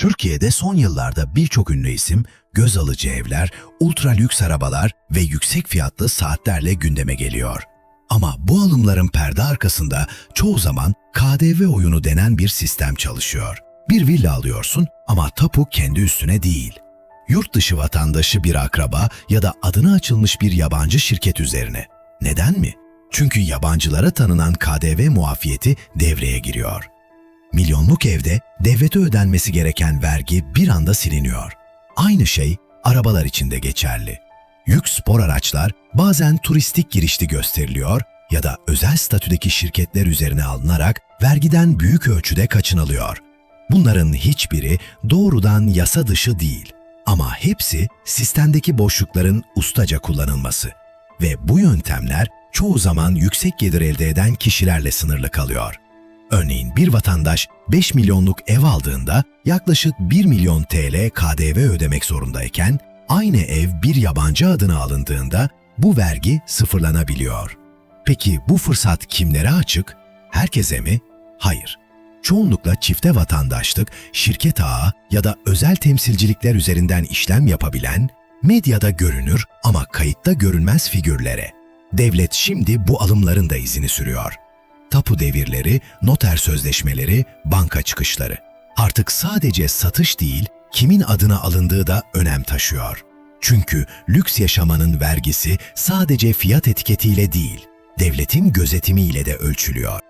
Türkiye'de son yıllarda birçok ünlü isim, göz alıcı evler, ultra lüks arabalar ve yüksek fiyatlı saatlerle gündeme geliyor. Ama bu alımların perde arkasında çoğu zaman KDV oyunu denen bir sistem çalışıyor. Bir villa alıyorsun ama tapu kendi üstüne değil. Yurt dışı vatandaşı bir akraba ya da adına açılmış bir yabancı şirket üzerine. Neden mi? Çünkü yabancılara tanınan KDV muafiyeti devreye giriyor. Milyonluk evde devlete ödenmesi gereken vergi bir anda siliniyor. Aynı şey arabalar için de geçerli. Yük spor araçlar bazen turistik girişli gösteriliyor ya da özel statüdeki şirketler üzerine alınarak vergiden büyük ölçüde kaçınılıyor. Bunların hiçbiri doğrudan yasa dışı değil ama hepsi sistemdeki boşlukların ustaca kullanılması ve bu yöntemler çoğu zaman yüksek gelir elde eden kişilerle sınırlı kalıyor. Örneğin bir vatandaş 5 milyonluk ev aldığında yaklaşık 1 milyon TL KDV ödemek zorundayken aynı ev bir yabancı adına alındığında bu vergi sıfırlanabiliyor. Peki bu fırsat kimlere açık? Herkese mi? Hayır. Çoğunlukla çifte vatandaşlık, şirket ağı ya da özel temsilcilikler üzerinden işlem yapabilen, medyada görünür ama kayıtta görünmez figürlere. Devlet şimdi bu alımların da izini sürüyor tapu devirleri, noter sözleşmeleri, banka çıkışları. Artık sadece satış değil, kimin adına alındığı da önem taşıyor. Çünkü lüks yaşamanın vergisi sadece fiyat etiketiyle değil, devletin gözetimiyle de ölçülüyor.